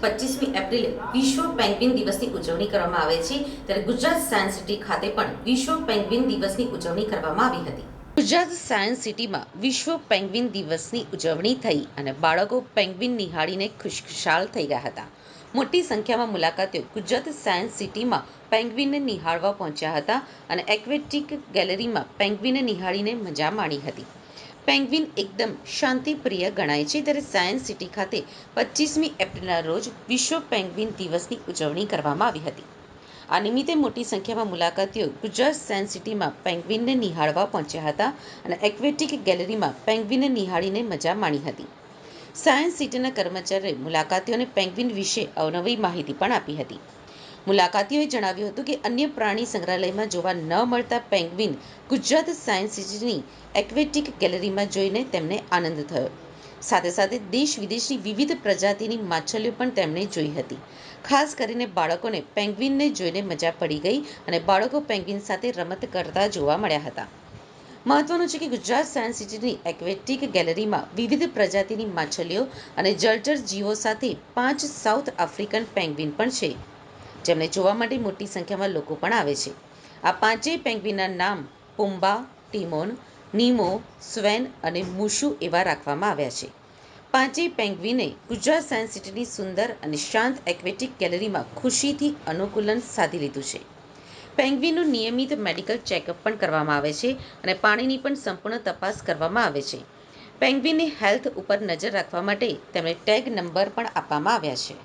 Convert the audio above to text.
પચીસમી એપ્રિલે વિશ્વ પેંગ્વિન દિવસની ઉજવણી કરવામાં આવે છે. ત્યારે ગુજરાત સાયન્સ સિટી ખાતે પણ વિશ્વ પેંગ્વિન દિવસની ઉજવણી કરવામાં આવી હતી. ગુજરાત સાયન્સ સિટીમાં વિશ્વ પેંગ્વિન દિવસની ઉજવણી થઈ અને બાળકો પેંગ્વિન નિહાળીને ખુશખુશાલ થઈ ગયા હતા. મોટી સંખ્યામાં મુલાકાતીઓ ગુજરાત સાયન્સ સિટીમાં પેંગ્વિનને નિહાળવા પહોંચ્યા હતા અને એક્વેટિક ગેલેરીમાં પેંગ્વિનને નિહાળીને મજા માણી હતી. પેંગ્વિન એકદમ શાંતિપ્રિય ગણાય છે. ત્યારે સાયન્સ સિટી ખાતે પચીસમી એપ્રિલના રોજ વિશ્વ પેંગ્વિન દિવસની ઉજવણી કરવામાં આવી હતી. આ નિમિત્તે મોટી સંખ્યામાં મુલાકાતીઓ ગુજરાત સાયન્સ સિટીમાં પેંગ્વિનને નિહાળવા પહોંચ્યા હતા અને એક્વેટિક ગેલેરીમાં પેંગ્વિનને નિહાળીને મજા માણી હતી. સાયન્સ સિટીના કર્મચારીઓએ મુલાકાતીઓને પેંગ્વિન વિશે અવનવી માહિતી પણ આપી હતી. મુલાકાતીઓએ જણાવ્યું હતું કે અન્ય પ્રાણી સંગ્રહાલયમાં જોવા ન મળતા પેંગ્વિન ગુજરાત સાયન્સ સિટીની એક્વેટિક ગેલેરીમાં જોઈને તેમને આનંદ થયો. સાથે સાથે દેશ વિદેશની વિવિધ પ્રજાતિની માછલીઓ પણ તેમણે જોઈ હતી. ખાસ કરીને બાળકોને પેંગ્વિનને જોઈને મજા પડી ગઈ અને બાળકો પેંગ્વિન સાથે રમત કરતા જોવા મળ્યા હતા. મહત્વનું છે કે ગુજરાત સાયન્સ સિટીની એક્વેટિક ગેલેરીમાં વિવિધ પ્રજાતિની માછલીઓ અને જળચર જીવો સાથે પાંચ સાઉથ આફ્રિકન પેંગ્વિન પણ છે. જેમને જોવા માટે મોટી સંખ્યામાં લોકો પણ આવે છે. આ પાંચેય પેંગ્વિનના નામ પુંબા ટીમોન, નીમો, સ્વેન અને મુશુ એવા રાખવામાં આવ્યા છે. પાંચેય પેંગ્વિને ગુજરાત સાયન્સ સિટીની સુંદર અને શાંત એક્વેટિક ગેલેરીમાં ખુશીથી અનુકૂલન સાધી લીધું છે. પેંગ્વિનનું નિયમિત મેડિકલ ચેકઅપ પણ કરવામાં આવે છે અને પાણીની પણ સંપૂર્ણ તપાસ કરવામાં આવે છે. પેંગ્વિનની હેલ્થ ઉપર નજર રાખવા માટે તેમને ટેગ નંબર પણ આપવામાં આવ્યા છે.